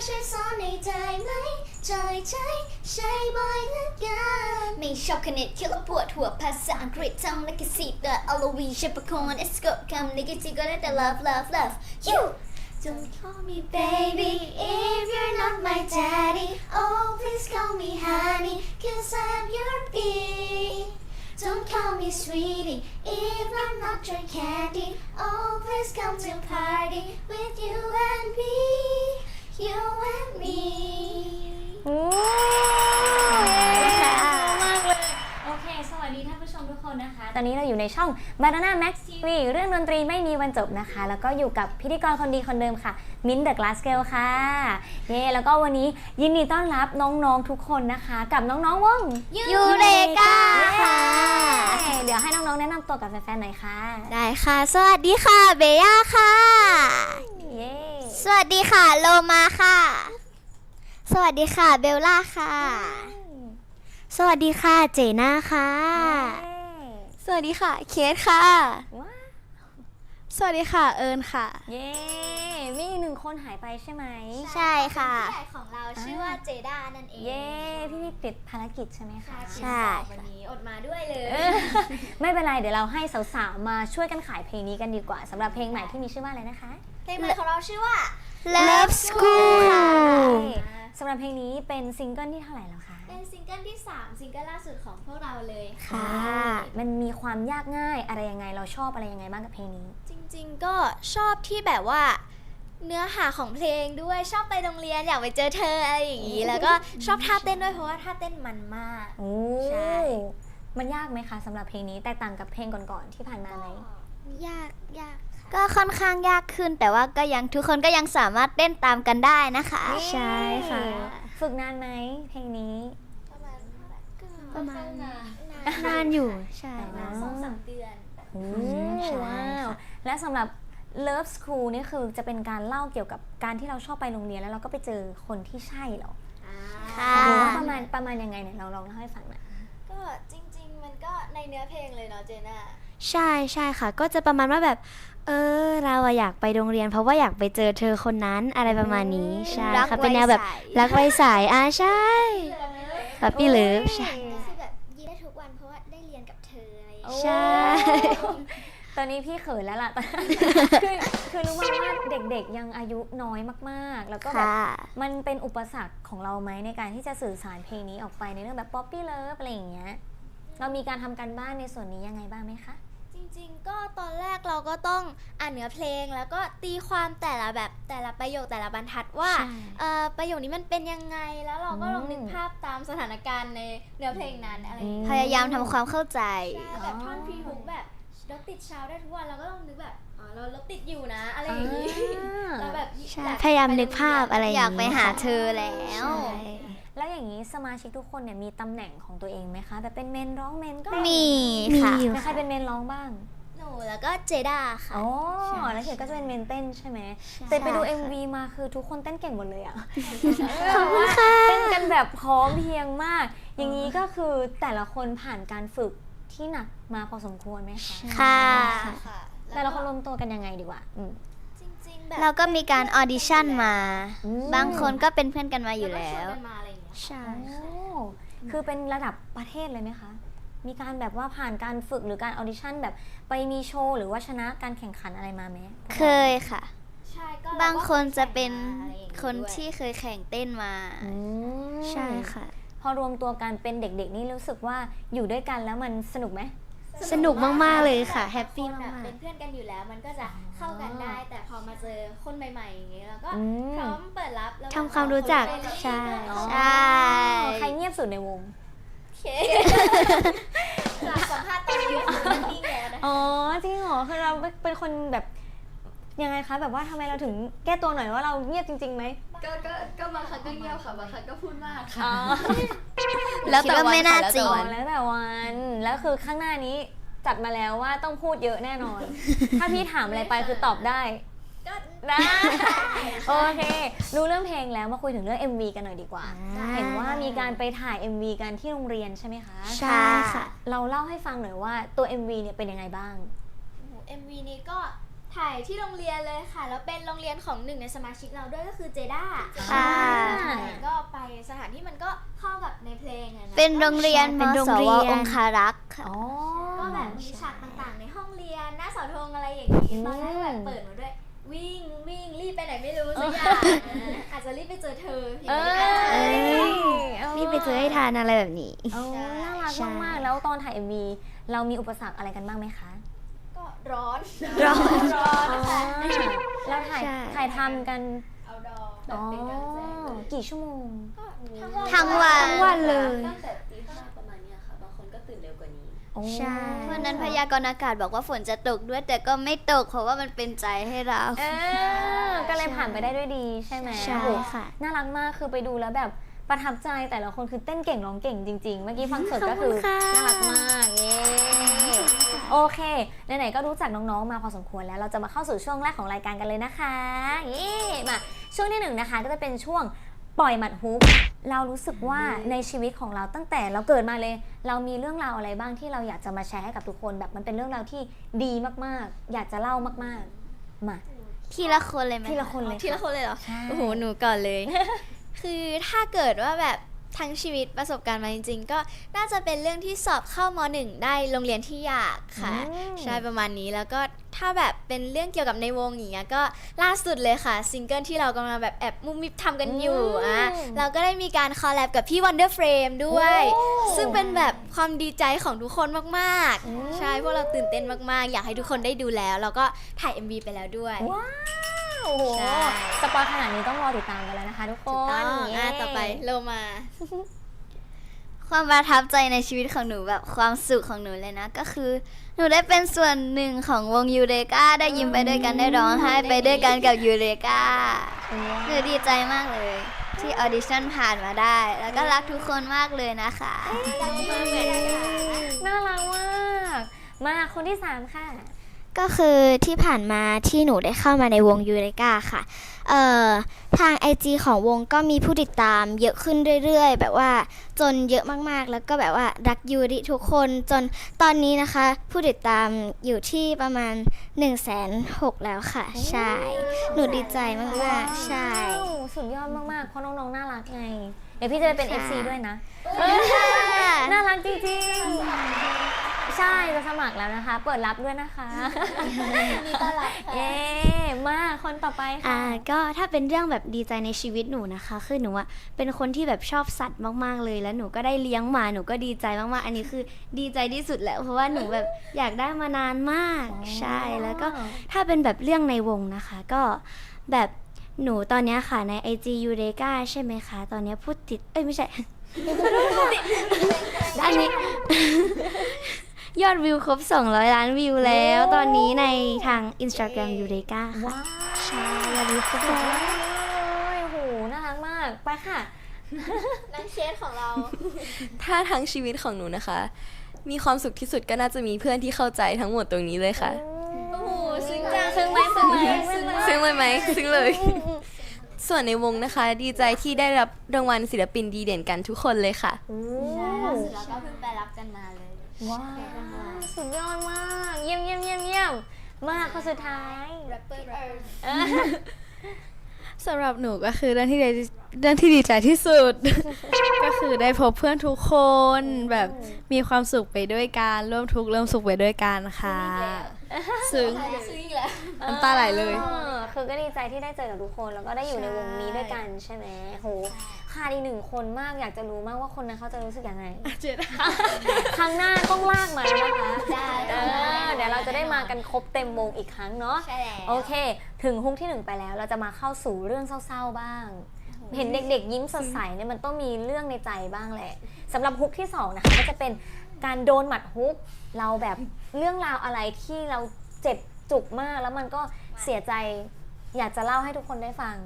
เธอช่วยสอนในใจไหมใจใจใช้บ่อยเหลือเกินไม่ชอบคณิตคิดแล้วปวดหัวภาษาอังกฤษท่องและก็สีแต่อลวีชิปคอนเอสโกคำนี้ก็จีก็ได้แต่ love love love you Don't call me baby if you're not my daddy Oh please call me honey cause I'm your bee Don't call me sweetie if I'm not your candy. Oh, please come to party with you and me, You and me. โอ้มากเลย โอเค สวัสดีท่านผู้ชมทุกคนนะคะ ตอนนี้เราอยู่ในช่อง Banana Max TV เรื่องดนตรีไม่มีวันจบนะคะ แล้วก็อยู่กับพิธีกรคนดีคนเดิมค่ะ มิ้นเดอะกลาสเกลค่ะ เย่แล้วก็วันนี้ยินดีต้อนรับน้องๆทุกคนนะคะ กับน้องๆวงยูเรกาค่ะค่ะเดี๋ยวให้น้องๆแนะนำตัวกับแฟนๆหน่อยค่ะ ได้ค่ะ สวัสดีค่ะ เบย่าค่ะ เย่ สวัสดีค่ะ โลมาค่ะ สวัสดีค่ะ เบลล่าค่ะ สวัสดีค่ะ เจน่าค่ะ สวัสดีค่ะ เคสค่ะ ว้าวสวัสดีค่ะ เอิญค่ะ เย่มีอีกหนึ่งคนหายไปใช่ไหมใช่ค่ะ ผู้ใหญ่ของเราชื่อว่าเจด้านั่นเองเย่พี่พี่ติดภารกิจใช่ไหมคะ ใช่ วันนี้อดมาด้วยเลยเออไม่เป็นไร เดี๋ยวเราให้สาวๆมาช่วยกันขายเพลงนี้กันดีกว่าสำหรับเพลงใหม่ที่มีชื่อว่าอะไรนะคะ เพลงใหม่ของเราชื่อว่า Love School ใช่สำหรับเพลงนี้เป็นซิงเกิลที่เท่าไหร่แล้วคะเป็นซิงเกิลที่ 3 ซิงเกิลล่าสุดของพวกเราเลยค่ะ มันมีความยากง่ายอะไรยังไงเราชอบอะไรยังไงบ้างกับเพลงนี้ จริงๆก็ชอบที่แบบว่าเนื้อหาของเพลงด้วยชอบไปโรงเรียนอยากไปเจอเธออะไรอย่างนี้ แล้วก็ชอบท่าเต้นด้วยเพราะว่าท่าเต้นมันมากโอ้ใช่มันยากไหมคะสำหรับเพลงนี้แตกต่างกับเพลงก่อนๆที่ผ่านมาไหมยากยาก ก็ค่อนข้างยากขึ้น แต่ว่าก็ยังทุกคนก็ยังสามารถเต้นตามกันได้นะคะ ใช่ค่ะ ฝึกนานไหมเพลงนี้ ประมาณนานอยู่ใช่อ๋อสองสามเดือนโอ้ใช่ว้าวค่ะและสำหรับ Love School นี่คือจะเป็นการเล่าเกี่ยวกับการที่เราชอบไปโรงเรียนแล้วเราก็ไปเจอคนที่ใช่เหรอค่ะหรือว่าประมาณประมาณยังไงเนี่ยเราลองเล่าให้ฟังหน่อยก็จริง ๆ มันก็ในเนื้อเพลงเลยเนาะเจน่าใช่ใช่ค่ะ ก็จะประมาณว่าแบบ เออ เราอะอยากไปโรงเรียน เพราะว่าอยากไปเจอเธอคนนั้นอะไรประมาณนี้ใช่ค่ะเป็นแนวแบบรักไวสายอ่าใช่ป๊ปปี้เลิฟใช่ ก็คือแบบยิ้มได้ทุกวันเพราะว่าได้เรียนกับเธออะไรอย่างเงี้ยใช่ ตอนนี้พี่เขินแล้วล่ะ คือคือรู้มาว่าเด็กๆยังอายุน้อยมากๆ แล้วก็แบบค่ะมันเป็นอุปสรรคของเราไหมในการที่จะสื่อสารเพลงนี้ออกไปในเรื่องแบบป๊อปปี้เลิฟอะไรอย่างเงี้ย เรามีการทำการบ้านในส่วนนี้ยังไงบ้างไหมคะจ ริง ๆ ก็ตอนแรกเราก็ต้องอ่านเนื้อเพลงแล้วก็ตีความแต่ละแบบแต่ละประโยคแต่ละบรรทัดว่าใช่ เอ่อประโยคนี้มันเป็นยังไงแล้วเราก็ลองอืมนึกภาพตามสถานการณ์ในเนื้อเพลงนั้นอะไรอย่างอืเงี้ย พยายามทำความเข้าใจ ใช่แบบท่อนพรีฮุกแบบรถติดเช้าได้ทุกวันเราก็ต้องนึกแบบอ๋อเรารถติดอยู่นะ อะไรอย่างงี้อ่าเราแบบใช่อพยายามนึกภาพอะไรอยากไปอย่างนี้หาค่ะเธอแล้ว ใช่ แล้วอย่างนี้สมาชิกทุกคนเนี่ยมีตำแหน่งของตัวเองไหมคะแบบเป็นเมนร้องเมนเต้นมีมีค่ะอยู่ แล้วใครเป็นเมนร้องบ้างหนูแล้วก็เจด้าค่ะ อ๋อแล้วเขียนก็จะเป็นเมนเต้นใช่ไหมใช่แต่ไปดูค่ะ MV มาคือทุกคนเต้นเก่งหมดเลยอะขอบคุณค่ะเต้นกันแบบพร้อมเพรียงมาก อย่างนี้ก็คือแต่ละคนผ่านการฝึกที่หนักมาพอสมควรไหมคะค่ะแต่ละคนรวมตัวกันยังไงดีกว่าอืม จริงๆแบบเราก็มีการออดิชั่นมา อืม บางคนก็เป็นเพื่อนกันมาอยู่แล้วก็ชนกันมาอะไร อย่างเงี้ยใช่โอ้คือเป็นระดับประเทศเลยไหมคะ มีการแบบว่าผ่านการฝึกหรือการออดิชั่นแบบไปมีโชว์หรือว่าชนะการแข่งขันอะไรมาไหมเคยค่ะ ใช่ก็บางคนจะเป็นราก็คยแข่งมาอะไรอย่างงี้คนด้วยที่เคยแข่งเต้นมา อืมใช่ค่ะ พอรวมตัวกันเป็นเด็กๆนี่รู้สึกว่าอยู่ด้วยกันแล้วมันสนุกไหม สนุกมากๆเลยค่ะบบแฮปปี้คนแบบมากๆ เป็นเพื่อนกันอยู่แล้ว มันก็จะเข้ากันได้ แต่พอมาเจอคนใหม่ๆอย่างเงี้ยเราก็อืมพร้อมเปิดรับแล้วทำความรู้จักคนเป็นใช่ก็ใช่ใครเงียบสุดในวง โอเคจากสัมภาษณ์ตอนนี้นิ่งแล้วนะ อ๋อจริงเหรอคือเราเป็นคนแบบ ยังไงคะแบบว่าทำไมเราถึงแก้ตัวหน่อยว่าเราเงียบจริงๆไหมก็ก็ก็บางครั้งก็เงียบค่ะบางครั้งก็พูดมากค่ะอ๋อแล้วแต่ไม่น่าจริงอ๋อแล้วแต่วันแล้วคือข้างหน้านี้จัดมาแล้วว่าต้องพูดเยอะแน่นอน ถ้าพี่ถามอะไรไปคือตอบได้ก็ได้โอเครู้เรื่องเพลงแล้วมาคุยถึงเรื่อง MV กันหน่อยดีกว่าอ่าเห็นว่ามีการไปถ่าย MV กันที่โรงเรียนใช่ไหมคะ ใช่ค่ะ เราเล่าให้ฟังหน่อยว่าตัว MV เนี่ยเป็นยังไงบ้าง เอ็มวีนี้ก็ ถ่ายที่โรงเรียนเลยค่ะ แล้วเป็นโรงเรียนของหนึ่งในสมาชิกเราด้วยก็คือเจด้าค่ะ ใช่ก็ไปสถานที่มันก็เข้ากับในเพลงอะนะเป็นโรงเรียนเป็นโรงเรียนมสวองคารักษ์ค่ะ อ๋อ ก็แบบมีฉากต่างๆ ในห้องเรียนหน้าเสาธงอะไรอย่างนี้อืมตอนแรกแบบเปิดมาด้วย วิ่งวิ่งรีบไปไหนไม่รู้สักอย่างอาจจะรีบไปเจอเธออย่างเอ้นี้ก็ได้ย นี่ไปเจอให้ทานอะไรแบบนี้ โอ้น่ารักใช่ มากๆแล้วตอนถ่าย MV เรามีอุปสรรคอะไรกันบ้างไหมคะก็ ร้อนร้อน ร้อนค่ะเราถ่ายใช่ ถ่ายทำกันเอาดอแบอ๋บอเป็นการแจ้งเลยกี่ชั่วโมง ก็ทั้งวัน ทั้งวันเลย ตั้งแต่ตีห้าประมาณเนี้ยค่ะ บางคนก็ตื่นเร็วกว่านี้ ใช่วันนั้นพยากรณ์อากาศบอกว่าฝนจะตกด้วย แต่ก็ไม่ตกเพราะว่ามันเป็นใจให้เรา เออก็เลยผ่านไปได้ด้วยดีใช่ไหมใช่โอ้โหค่ะ น่ารักมากคือไปดูแล้วแบบประทับใจแต่ละคนคือเต้นเก่งร้องเก่งจริง ๆ เมื่อกี้ฟังสดก็คือน่ารักมากเย้ โอเค ไหนๆ ก็รู้จักน้องๆ มาพอสมควรแล้ว เราจะมาเข้าสู่ช่วงแรกของรายการกันเลยนะคะเย้มา ช่วงที่หนึ่งนะคะ ก็จะเป็นช่วงปล่อยหมัดฮุกเรารู้สึกว่าในชีวิตของเราตั้งแต่เราเกิดมาเลย เรามีเรื่องราวอะไรบ้างที่เราอยากจะมาแชร์ให้กับทุกคน แบบมันเป็นเรื่องราวที่ดีมากๆ อยากจะเล่ามากๆ มา ทีละคนเลยไหมทีละคนเลยทีละคนเลยเหรอ ใช่ โอ้โห หนูก่อนเลย คือถ้าเกิดว่าแบบ ทั้งชีวิตประสบการณ์มาจริง ๆ ก็น่าจะเป็นเรื่องที่สอบเข้ามหนึ่งได้โรงเรียนที่อยากค่ะอืมใช่ประมาณนี้แล้วก็ถ้าแบบเป็นเรื่องเกี่ยวกับในวงอย่างเงี้ยก็ล่าสุดเลยค่ะซิงเกิลที่เรากำลังแบบแอบมุมมิบทำกันอยู่อะเราก็ได้มีการคอลแลบกับพี่ Wonder Frame ด้วย ซึ่งเป็นแบบความดีใจของทุกคนมากๆ ใช่พวกเราตื่นเต้นมากๆ อยากให้ทุกคนได้ดูแล้วแล้วก็ถ่าย MV ไปแล้วด้วยว้าว โอ้โหใช่ สปอยขนาดนี้ต้องรอติดตามกันแล้วนะคะทุกคนต้องเย้ อะต่อไปโลมา ความประทับใจในชีวิตของหนูแบบความสุขของหนูเลยนะ ก็คือ หนูได้เป็นส่วนหนึ่งของวงยูเรกาได้ยิ้มไปด้วยกันได้ร้องไห้ไปด้วยกันกับยูเรกาหนูดีใจมากเลย ที่ออดิชั่นผ่านมาได้ แล้วก็รักทุกคนมากเลยนะคะ น่ารักมาก มาคนที่สามค่ะ ก็คือที่ผ่านมาที่หนูได้เข้ามาในวงยูเรกาค่ะ เอ่อ ทาง IG ของวงก็มีผู้ติดตามเยอะขึ้นเรื่อยๆ แบบว่าจนเยอะมากๆ แล้วก็แบบว่ารักยูริทุกคนจนตอนนี้นะคะ ผู้ติดตามอยู่ที่ประมาณ1นึ่งแสนหกแล้วค่ะ ใช่ หนูดีใจมากๆ ใช่ว้าวสุดยอดมากๆ เพราะน้องๆ น่ารักไง เดี๋ยวพี่จะไปเป็นค่ะ FC ด้วยนะ น่ารักจริงๆ ใช่จะสมัครแล้วนะคะ เปิดรับด้วยนะคะมีต้อนรับเย้มาคนต่อไปค่ะ อ่าก็ถ้าเป็นเรื่องแบบดีใจในชีวิตหนูนะคะ คือหนูอะเป็นคนที่แบบชอบสัตว์มากๆเลย แล้วหนูก็ได้เลี้ยงหมาหนูก็ดีใจมากๆ อันนี้คือดีใจที่สุดแล้ว เพราะว่าหนูแบบอยากได้มานานมากใช่แล้วก็ ถ้าเป็นแบบเรื่องในวงนะคะ ก็แบบหนูตอนเนี้ยค่ะใน IG u r e k a ใช่ไหมคะ ตอนเนี้ยพูดติด เอ้ยไม่ใช่ อันนี้ ยอดวิวครบ 200 ล้านวิวแล้ว ตอนนี้ในทาง Instagram u r e k a ค่ะว้าวใช่ยอดวิวครบสร้วอยยโอ้โห น่ารักมาก ไปค่ะ นังเคสของเรา ถ้าทั้งชีวิตของหนูนะคะ มีความสุขที่สุดก็น่าจะมีเพื่อนที่เข้าใจทั้งหมดตรงนี้เลยค่ะ โอ้โหซึ้งจังซึ้งไหมซึ้งไหมซึ้งไหมซึ้งเลยไหมซึ้งเลย ส่วนในวงนะคะ ดีใจที่ได้รับรางวัลศิลปินดีเด่นกันทุกคนเลยค่ะ โอ้ล่าสุดเราก็เพิ่งไปรับกันมาเลย ว้าวสุดยอดมาก เยี่ยมเยี่ยมเยี่ยมเยี่ยมมาคนสุดท้าย แรปเปอร์เออสำหรับหนูก็คือเรื่องที่ดีเรื่องที่ดีใจที่สุด ก็คือได้พบเพื่อนทุกคนแบบมีความสุขไปด้วยกันร่วมทุกข์ร่วมสุขไปด้วยกันค่ะ ซึ้ง ซึ้งอีกแล้ว น้ำตาไหลเลย ออคือก็ดีใจที่ได้เจอกับทุกคน แล้วก็ได้อยู่ในวงนี้ด้วยกันใช่ไหมโหขาดอีกหนึ่งคนมากอยากจะรู้มากว่าคนนั้นเขาจะรู้สึกยังไง เจ็ดครั้งหน้าต้องลากมาแล้วนะคะได้เออเดี๋ยวเราจะได้มากันครบเต็มวงอีกครั้งเนาะ ใช่แล้ว โอเค ถึงฮุกที่หนึ่งไปแล้ว เราจะมาเข้าสู่เรื่องเศร้าๆบ้าง เห็นเด็กๆ ยิ้มสดใสเนี่ยมันต้องมีเรื่องในใจบ้างแหละสำหรับฮุกที่สองนะคะก็จะเป็น การโดนหมัดฮุก เราแบบเรื่องราวอะไรที่เราเจ็บจุกมาก แล้วมันก็เสียใจอยากจะเล่าให้ทุกคนได้ฟัง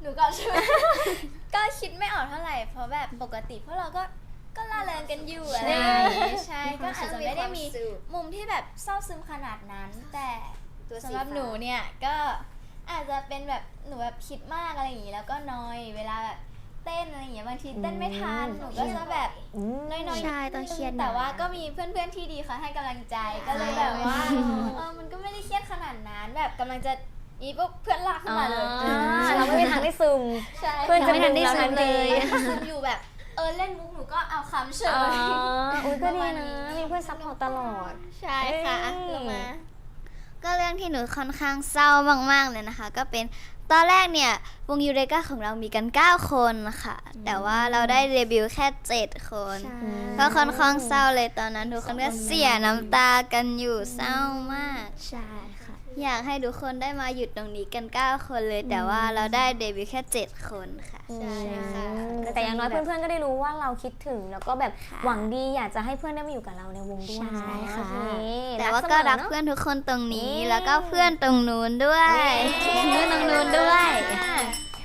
หนูก็ใช่ไหมก็คิดไม่ออกเท่าไหร่ เพราะแบบปกติพวกเราก็ก็ล่าเริงกันอยู่อะไรอย่างงี้ใช่ ก็อาจจะไม่ได้มีมุมที่แบบเศร้าซึมขนาดนั้น แต่สำหรับหนูเนี่ยก็อาจจะเป็นแบบหนูแบบคิดมากอะไรอย่างงี้แล้วก็นอย เวลาแบบ เต้นอะไรอย่างเงี้ยบางทีเต้นไม่ทันหนูก็จะแบบอืมน้อยๆใช่ต้องเครียดหน่อยแต่ว่าก็มีเพื่อนๆที่ดีค่ะให้กำลังใจก็เลยแบบว่าเออมันก็ไม่ได้เครียดขนาดนั้นแบบกำลังจะอีปุ๊บเพื่อนลากขึ้นมาเลยอ่าเราไม่มีทางได้ซึม ใช่เพื่อนจะไม่ทันได้ซึมเลยซึมอยู่แบบเออเล่นมุกหนูก็เอาคำเฉอ๋อยอุ้ยก็ดีนะ มีเพื่อนซัพพอร์ตตลอด ใช่ค่ะอะเอ้ยลงมา ก็เรื่องที่หนูค่อนข้างเศร้ามากๆเลยนะคะ ก็เป็น ตอนแรกเนี่ยวงยูเรกาของเรามีกัน 9 คนค่ะ แต่ว่าเราได้เดบิวต์แค่ 7 คน ก็ค่อนข้างเศร้าเลยตอนนั้นทุกคนก็เสียน้ำตากันอยู่เศร้ามาก ใช่ค่ะ อยากให้ทุกคนได้มาหยุดตรงนี้กัน 9 คนเลย แต่ว่าเราได้เดบิวต์แค่ 7 คนค่ะ ใช่ค่ะ แต่อย่างน้อยเพื่อนๆ ก็ได้รู้ว่าเราคิดถึง แล้วก็แบบหวังดีอยากจะให้เพื่อนได้มาอยู่กับเราในวงด้วยใช่ค่ะโอเคแต่ว่าก็รักเพื่อนทุกคนตรงนี้ แล้วก็เพื่อนตรงนู้นด้วยเพื่อนตรงนู้นด้วย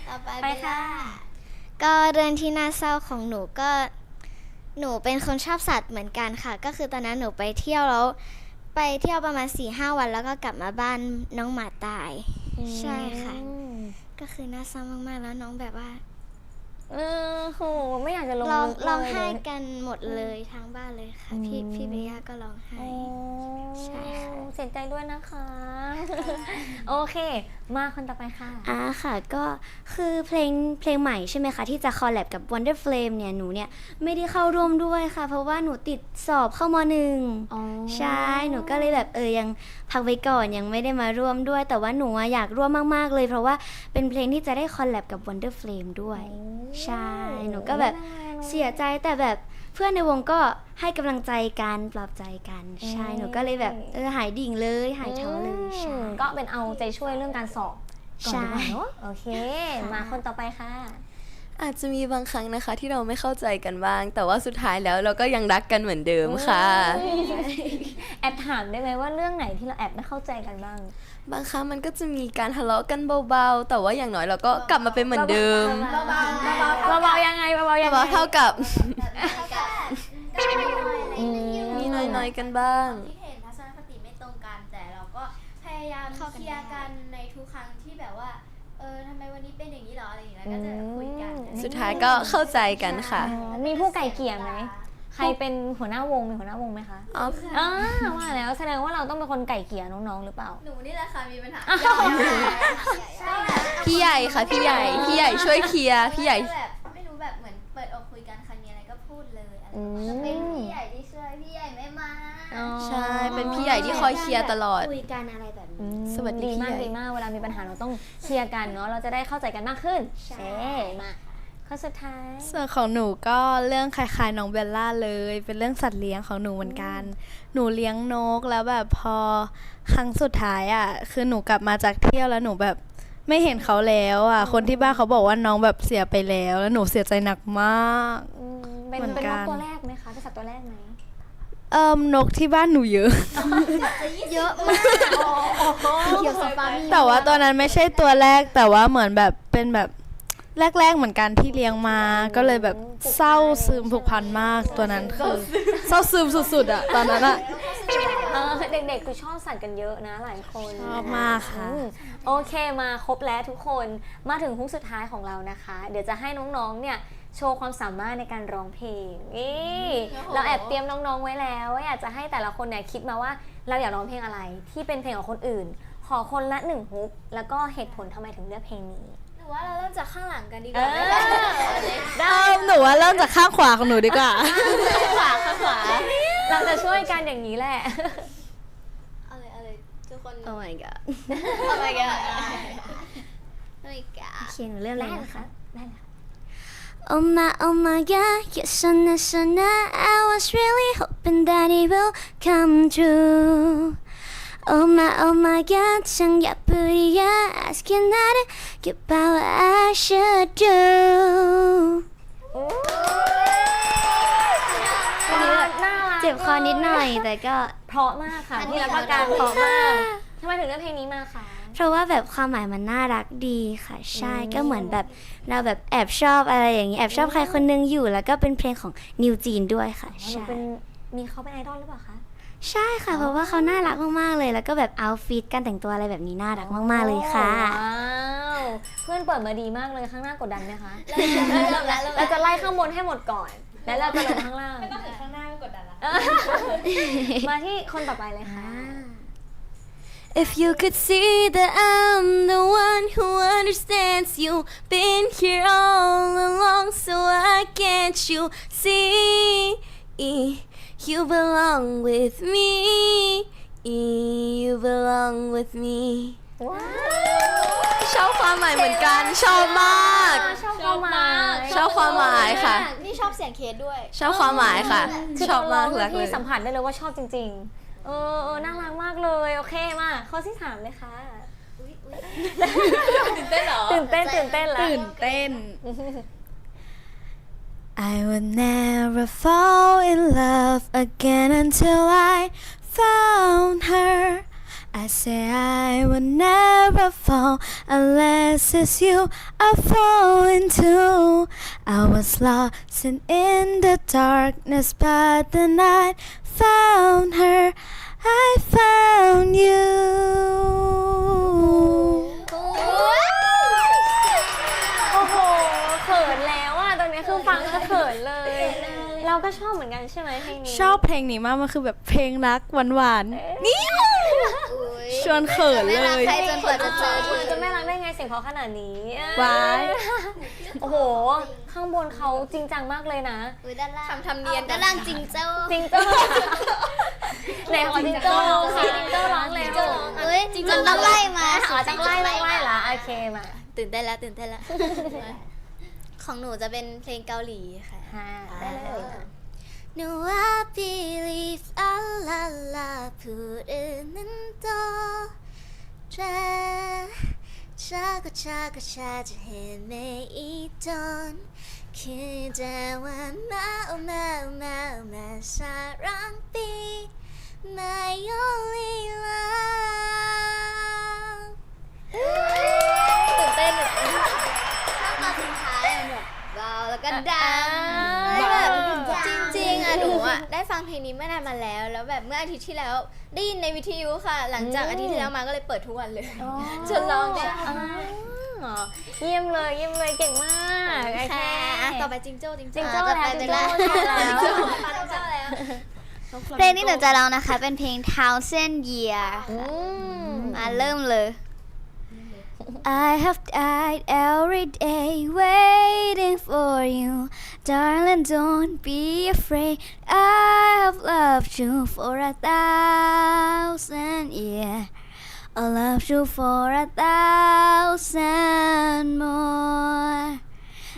ต่อไปไปค่ะ ก็เรื่องที่น่าเศร้าของหนูก็ หนูเป็นคนชอบสัตว์เหมือนกันค่ะ ก็คือตอนนั้นหนูไปเที่ยวแล้ว ไปเที่ยวประมาณ4ีหวันแล้วก็กลับมาบ้านน้องหมาตาย ใช่ค่ะอืมก็คือน่าเศร้ามากๆแล้วน้องแบบว่า เออโหไม่อยากจะลงร้องลึกเลยร้องไห้เลยกันหมดเลยทั้งบ้านเลยค่ะ พี่อืมพี่เบย่าก็ร้องไห้ โอ้ใช่ค่ะ เสียใจด้วยนะคะ โอเค มาคนต่อไปค่ะ อ่าค่ะก็คือเพลงเพลงใหม่ใช่ไหมคะ ที่จะคอลแลบกับ Wonder Flame เนี่ยหนูเนี่ยไม่ได้เข้าร่วมด้วยค่ะ เพราะว่าหนูติดสอบเข้ามหนึ่งอ๋อใช่หนูก็เลยแบบเออยังพักไว้ก่อนยังไม่ได้มาร่วมด้วย แต่ว่าหนูอะอยากร่วมมากๆเลย เพราะว่าเป็นเพลงที่จะได้คอลแลบกับ Wonder Flame ด้วยใช่หนูก็แบบเสียใจแต่แบบเพื่อนในวงก็ให้กำลังใจกันปลอบใจกันใช่หนูก็เลยแบบเออหายดิ่งเลยหายท้อเลยใช่อืมก็เป็นเอาใจช่วยเรื่องการสอบก่อนดีกว่าเนอะโอเค มาคนต่อไปค่ะ อาจจะมีบางครั้งนะคะที่เราไม่เข้าใจกันบ้าง แต่ว่าสุดท้ายแล้วเราก็ยังรักกันเหมือนเดิมค่ะ แอบถามได้ไหมว่าเรื่องไหนที่เราแอบไม่เข้าใจกันบ้าง บางครั้งมันก็จะมีการทะเลาะกันเบาๆ แต่ว่าอย่างน้อยเราก็กลับมาเป็นเหมือนเดิมเบาๆยังไงเบาๆยังไงเบาๆเท่ากับอืมมีน้อยๆกันบ้างที่เห็นทัศนคติไม่ตรงกันแต่เราก็พยายามเข้ากันเคลียร์ได้กันในทุกครั้งที่แบบว่าเออทำไมวันนี้เป็นอย่างนี้เหรออะไรอย่างเงี้ยก็จะคุยกัน สุดท้ายก็เข้าใจกันค่ะอ๋อมีผู้ไก่เกลี่ยไหม ใครเป็นหัวหน้าวงมีหัวหน้าวงไหมคะอ๋ออ่าว่าแล้วแสดงว่าเราต้องเป็นคนไก่เกลี่ยน้องๆหรือเปล่า หนูนี่แหละค่ะมีปัญหาใช่พี่ใหญ่ค่ะพี่ใหญ่พี่ใหญ่ช่วยเคลียร์พี่ใหญ่ แบบไม่รู้แบบเหมือนเปิดอกคุยกันใครมีอะไรก็พูดเลยอะไรอืจะเป็นมพี่ใหญ่ที่ช่วยพี่ใหญ่ไม่มาอ๋อใช่ เป็นพี่ใหญ่ที่คอยเคลียร์ตลอด คุยกันอะไรแบบอืนี้มสวัสดีดีมากพี่ใหญ่ ดีมากเวลามีปัญหาเราต้องเคลียร์กันเนาะเราจะได้เข้าใจกันมากขึ้นใช่ เอ๊มา ข้อสุดท้าย ส่วนของหนูก็เรื่องคล้ายๆน้องเบลล่าเลย เป็นเรื่องสัตว์เลี้ยงของหนูเหมือนกัน หนูเลี้ยงนกแล้วแบบพอครั้งสุดท้ายอะ คือหนูกลับมาจากเที่ยวแล้วหนูแบบไม่เห็นเขาแล้วอะ คนที่บ้านเขาบอกว่าน้องแบบเสียไปแล้ว แล้วหนูเสียใจหนักมากอืมเป็นเหมือนเป็นนกักนตัวแรกไหมคะเป็นสัตว์ตัวแรกไหมเอิมนกที่บ้านหนูเยอะ เยอะมากเขียวสปามีแต่ว่าตอนนั้นไม่ใช่ตัวแรกแต่ว่าเหมือนแบบเป็นแบบ แรก ๆ เหมือนกันที่เลี้ยงมาก็เลยแบบเศร้าซึมผูกพันมากตัวนั้นคือเศร้าซึมสุดๆอะตอนนั้นอะเออเด็กๆ คือชอบสัตว์กันเยอะนะหลายคนชอบมากค่ะอืมโอเคมาครบแล้วทุกคนมาถึงฮุกสุดท้ายของเรานะคะ เดี๋ยวจะให้น้องๆ เนี่ยโชว์ความสามารถในการร้องเพลงนี่เราแอบเตรียมน้องๆ ไว้แล้วว่าอยากจะให้แต่ละคนเนี่ยคิดมาว่าเราอยากร้องเพลงอะไรที่เป็นเพลงของคนอื่น ขอคนละหนึ่งฮุก แล้วก็เหตุผลทำไมถึงเลือกเพลงนี้หนู ว่าเราเริ่มจากข้างหลังกันดีกเอว่าอได้เอิมหนูว่าเริ่มจากข้างขวาของหนูดีกว่าขวาข้างขวา เราจะช่วยกันอย่างนี้แหละ เอาเลยเอาเลยทุกคน Oh my god โอ้ my god โอ้ my โอ god เคหนูเริ่มเลได้ยเหรอนะคะคะได้เหรอ Oh my, oh my god, yes, so nice, so nice. I was really hoping that it will come true. Oh my, oh my god, sang 예쁘리야, asking that it about what I should do. วันนี้แบบน่ารัก เจ็บคอนิดหน่อย แต่ก็ เพราะมากค่ะพี่รับประกันเพราะมากทำไมถึงเลือกเพลงนี้มาคะ เพราะว่าแบบความหมายมันน่ารักดีค่ะ ใช่ ก็เหมือนแบบเราแบบแอบชอบอะไรอย่างนี้ แอบชอบใครคนนึงอยู่ แล้วก็เป็นเพลงของนิวจีนด้วยค่ะ หนู ใช่ เป็นมีเขาเป็นไอดอลหรือเปล่าคะ ใช่ค่ะ เพราะว่าเขาน่ารักมากๆเลย แล้วก็แบบเอาฟิตการแต่งตัวอะไรแบบนี้น่ารักมากๆเลยค่ะ ว้าวเพื่อนเปิดมาดีมากเลยข้างหน้ากดดันไหมคะเริ่มแล้วเริ่มแล้ว เราจะไล่ข้างบนให้หมดก่อน แล้วเราจะลงข้างล่าง ไม่ต้องถึงข้างหน้าก็กดดันละ มาที่คนต่อไปเลยค่ะ If you could see that I'm the one who understands you, been here all along, so why can't you see? You belong with me, you belong with me. ว้าวชอบความหมายเหมือนกันชอบมาก ชอบความหมายชอบความหมายค่ะ นี่ชอบเสียงเคสด้วย ชอบความหมายค่ะ คือชอบมากตนร้รังกเลพี่ยสัมผัสได้เลยว่าชอบจริง ๆ เออเออน่ารักมากเลย โอเคมาข้อที่สามเลยค่ะตื่นเต้นเหรอตื่นเต้นตื่นเต้นแล้วตื่นเต้น I would never fall in love again until I found her. I say I would never fall unless it's you I fall into. I was lost and in the darkness, but then I found her. I found you. อบเหมือนกันใช่ไหมเพลงนี้ชอบเพลงนี้มากมันคือแบบเพลงรักหวานๆนี่ชวนเขินเลยใครจนกว่าจะเจอคุณจะไม่รักได้ไงเสียงเพราะขนาดนี้ว้าย โอ้โห ข้างบนเขาจริงจังมากเลยนะ อุ้ยด้านล่างทำทำเนียน ด้านล่างจริงเจ้าจริงเจ้าไหนขอจริงเจ้าร้องค่ะจริงเจ้าร้องเลยเอ้ยจริงๆต้องไล่มาอ๋อจังไล่ไล่ไล่ละโอเคมาตื่นเต้นแล้วตื่นเต้นแล้ว ของหนูจะเป็นเพลงเกาหลีค่ะ ค่ะได้เลย No I believe la la la 부르는 노래 차고차고 찾아 헤매이던 그대와 마음 마음 마음의 사랑 be my ดังแล้วแบบจริงๆอะหนูอะได้ฟังเพลงนี้เมื่อนานมาแล้ว แล้วแบบเมื่ออาทิตย์ที่แล้วได้ยินในวิทยุค่ะ หลังจากอาทิตย์ที่แล้วมาก็เลยเปิดทุกวันเลยจนร้องได้อ๋อเยี่ยมเลยเยี่ยมเลยเก่งมากโอเคค่ะอะต่อไปจิงโจ้จิงจริโจ้งเจ้าแล้วจริงเจ้าแล้วจิงโจ้จิงโจ้แล้วเพลงที่หนูจะร้องนะคะ เป็นเพลง Thousand Year อืมมาเริ่มเลย I have died every day waiting for you. Darling, don't be afraid. I have loved you for a thousand years. I loved you for a thousand more.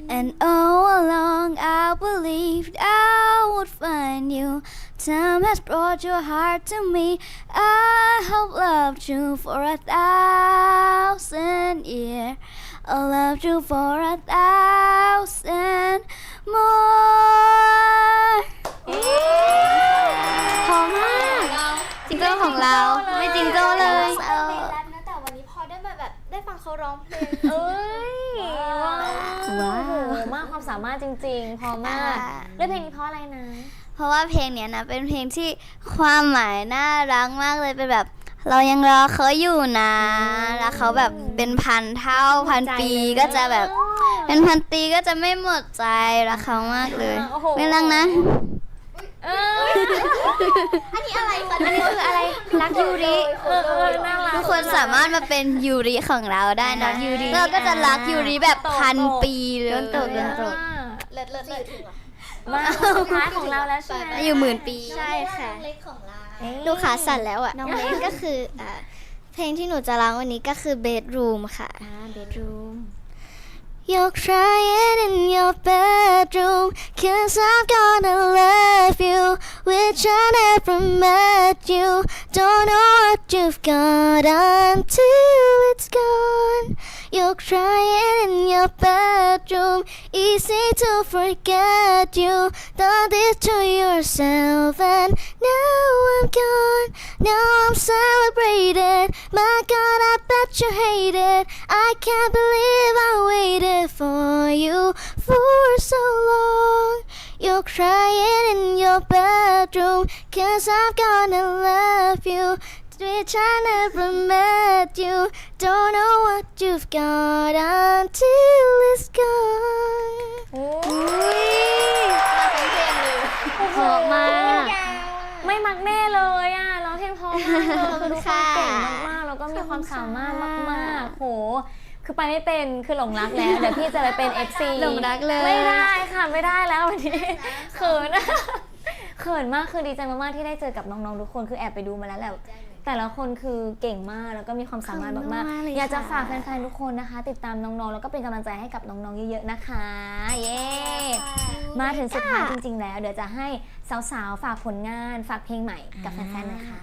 And all along I believed I would find you. Time has brought your heart to me. I have loved you for a thousand years. I loved you for a thousand more. พอมากจิงโจ้ของเราไม่จิงโจ้เลยไม่ได้แรปนะแต่วันนี้พอได้มาแบบได้ฟังเขาร้องเพลง เอ้ยว้าวว้าวโอ้โหมากความสามารถจริงๆ พอมากเลือกเพลงนี้เพราะอะไรนะ เพราะว่าเพลงเนี้ยนะเป็นเพลงที่ความหมายน่ารักมากเลยเป็นแบบ เรายังรอเขาอยู่นะแล้วเขาแบบเป็นพันเท่าพันปีก็จะแบบ เป็นพันปีก็จะไม่หมดใจรักเขามากเลยโอ้โหไม่รังนะเอออันนี้อะไรคะอันนี้คืออะไรรักยูริเออเออน่ารักทุกคนสามารถมาเป็นยูริของเราได้นะยูริเราก็จะรักยูริแบบพันปีเลยโดนตกโดนตกเลิศเลิศเลิศ มาสุดท้ายของเราแล้วใช่ไหมอยู่หมื่นปี ใช่ค่ะเอ๊ะดูขาสั่นแล้วอะน้องเล็ก ก็คืออ่าเพลงที่หนูจะร้องวันนี้ก็คือ bedroom ค่ะ bedroom You're crying in your bedroom Cause I'm gonna love you Which I never met you. Don't know what you've got until it's gone. You're crying in your bedroom Easy to forget you. Done this to yourself And now I'm gone. Now I'm celebrated. My God, I bet you hate it. I can't believe I waited for you for so long You're crying in your bedroom Cause I'm gonna love you Which I never met you Don't know what you've got until it's gone โอ้ยเพราะมาก ไม่มักแน่เลยอะร้องเพลงเพราะมากเลยคือทุกคนเก่งมากๆแล้วก็มีความสามารถมากๆ โห คือไปไม่เป็นคือหลงรักแล้ว เดี๋ยวพี่จะไปเป็น FC หลงรักเลย ไม่ได้ค่ะไม่ได้แล้ววันนี้เขินอะเขินมากคือดีใจมากๆที่ได้เจอกับน้องๆทุกคนคือแอบไปดูมาแล้วแหละ แต่ละคนคือเก่งมากแล้วก็มีความสามารถมากขอบคุณมากเลยๆอยากจะค่ะฝากแฟนๆทุกคนนะคะ ติดตามน้องๆ แล้วก็เป็นกำลังใจให้กับน้องๆเยอะๆนะคะ เย้มาถึงสุดท้ายจริง ๆ แล้ว เดี๋ยวจะให้สาวๆฝากผลงานฝากเพลงใหม่กับแฟนๆหน่อยค่ะ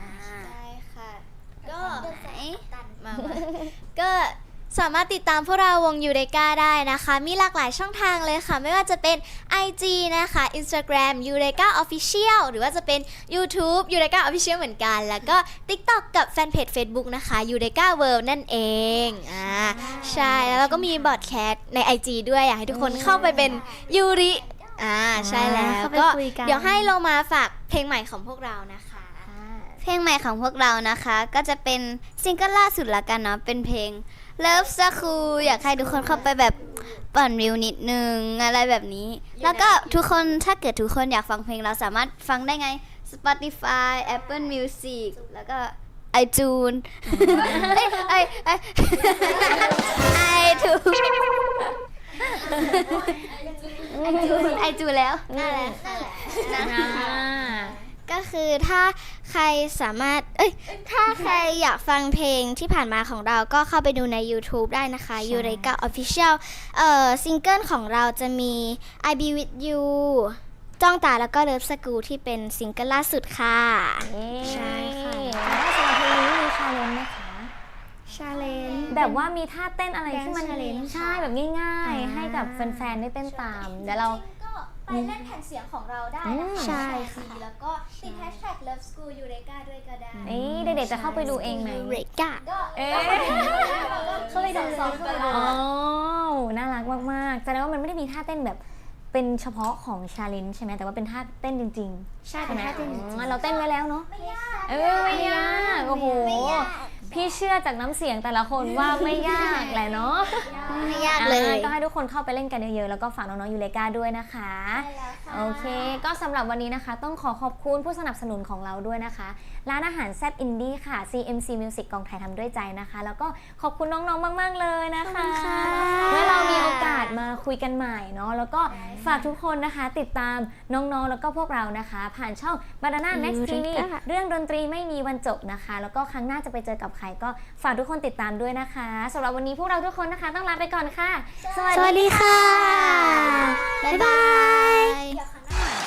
ได้ค่ะ ก็ มามาก็ สามารถติดตามพวกเราวงยูเรกาได้นะคะ มีหลากหลายช่องทางเลยค่ะ ไม่ว่าจะเป็น IG นะคะ Instagram u r e k a Official หรือว่าจะเป็น YouTube u r e k a Official เหมือนกัน แล้วก็ TikTok กับแฟนเพจ Facebook นะคะ u r e k a World นั่นเองอ่าใช่แล้วเราก็มีบอดแคสต์ใน IG ด้วยอยากให้ทุกคนเข้าไปเป็นยูริอ่าใช่แล้วเข้าไปก็คุยกันเดี๋ยวให้เรามาฝากเพลงใหม่ของพวกเรานะคะ เพลงใหม่ของพวกเรานะคะ ก็จะเป็นซิงเกิลล่าสุดละกันเนาะเป็นเพลง เลิฟสคูอยากให้ทุกคนเข้าไปแบบปั่นวิวนิดนึงอะไรแบบนี้ แล้วก็ทุกคนถ้าเกิดทุกคนอยากฟังเพลงเราสามารถฟังได้ไง Spotify Apple Music แล้วก็ iTunes เอ้ยไอไอ iTunes ไอจูนไอจูนแล้วนั่นแหละนั่นแหละนะอ่า ก็คือถ้าใครสามารถ เอ้ย ถ้าใครอยากฟังเพลงที่ผ่านมาของเราก็เข้าไปดูใน YouTube ได้นะคะยูเรกา Official เอ่อซิงเกิลของเราจะมี I Be With You จ้องตาแล้วก็เลิฟสกูที่เป็นซิงเกิลล่าสุดค่ะ ใช่ค่ะแล้วสำหรับเพลงนี้มีชาเลนจ์ไหมคะ ชาเลน แบบว่ามีท่าเต้นอะไรที่มัน Dance challenge ใช่แบบง่าย ๆ ให้กับแฟนๆได้เต้นตาม เดี๋ยวเราก็ ไปเล่นแผ่นเสียงของเราได้อืนะมคะใช่แชร์ค่ะซีแล้วก็ติดแฮชแท็ก Love School Eureka ด้วยก็ได้นี่เด็กๆจะเข้าไปดูเองไหมยูเรกา ก็เอ๊ะ เข้าไปดูซ้อมกันอ๋อน่ารักมากๆแสดงว่ามันไม่ได้มีท่าเต้นแบบเป็นเฉพาะของชาเลนจ์ใช่ไหมแต่ว่าเป็นท่าเต้นจริงๆใช่ใช่ไหมเป็นท่าเต้นจริงอ๋อเราเต้นไว้แล้วเนาะ ไม่ยาก เออไม่ยากโอ้โห พี่เชื่อจากน้ำเสียงแต่ละคนว่าไม่ยากแหละเนาะไม่ยากเลยอ่าก็ให้ทุกคนเข้าไปเล่นกันเยอะๆ แล้วก็ฝากน้องๆยูเลกาด้วยนะคะ โอเค ก็สำหรับวันนี้นะคะ ต้องขอขอบคุณผู้สนับสนุนของเราด้วยนะคะ ร้านอาหารแซบอินดี้ค่ะ CMC Music กองไทยทำด้วยใจนะคะ แล้วก็ขอบคุณน้องๆ มากๆเลยนะคะเมื่อเรามีโอกาสมาคุยกันใหม่เนาะ แล้วก็ฝากทุกคนนะคะ ติดตามน้องๆ แล้วก็พวกเรานะคะ ผ่านช่อง Banana Max TV เรื่องดนตรีไม่มีวันจบนะคะ แล้วก็ครั้งหน้าจะไปเจอกับใครก็ฝากทุกคนติดตามด้วยนะคะสำหรับวันนี้พวกเราทุกคนนะคะ ต้องลาไปก่อนค่ะ สวัสสวัสดีดีค่ะ บ๊ายบาย